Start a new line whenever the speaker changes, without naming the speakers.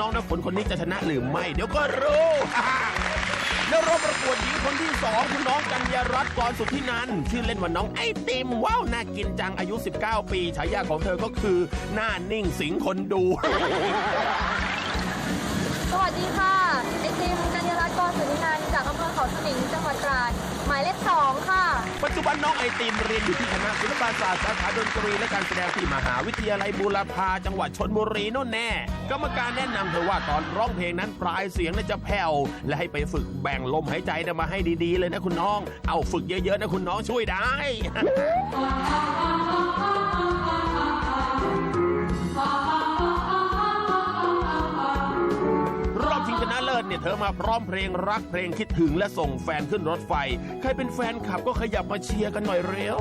น้องๆนะคนคนนี้จะชนะหรือไม่ เดี๋ยวก็รู้แล้วรอบประกวดหญิงคนที่สองคุณน้องกัญญารัตน์กรสุทธินันชื่อเล่นว่าน้องไอติมว้าวน่ากินจังอายุ 19 ปีฉายาของเธอก็คือ หน้านิ่งสิงคนดู
สวัสดีค่ะ ไอติมกัญญารัตน์กรสุนินันจากอำเภอเขาสมิงจังหวัดตราดหมายเลขสองค่ะ
จุบันน้องไอติมเรียนอยู่ที่คณะศิลปศาสตร์สาขาดนตรีและการแสดงที่มหาวิทยาลัยบูรพาจังหวัดชนบุรีโน่นแน่กรรมการแนะนำเธอว่าตอนร้องเพลงนั้นปลายเสียงน่าจะแผ่วและให้ไปฝึกแบ่งลมหายใจนะมาให้ดีๆ เลยนะคุณน้อง เอาฝึกเยอะๆนะคุณน้องช่วยได้ นะเลิศเนี่ยเธอมาพร้อมเพลงรักเพลงคิดถึงและส่งแฟนขึ้นรถไฟ ใครเป็นแฟนคลับก็ขยับมาเชียร์กันหน่อยเร็ว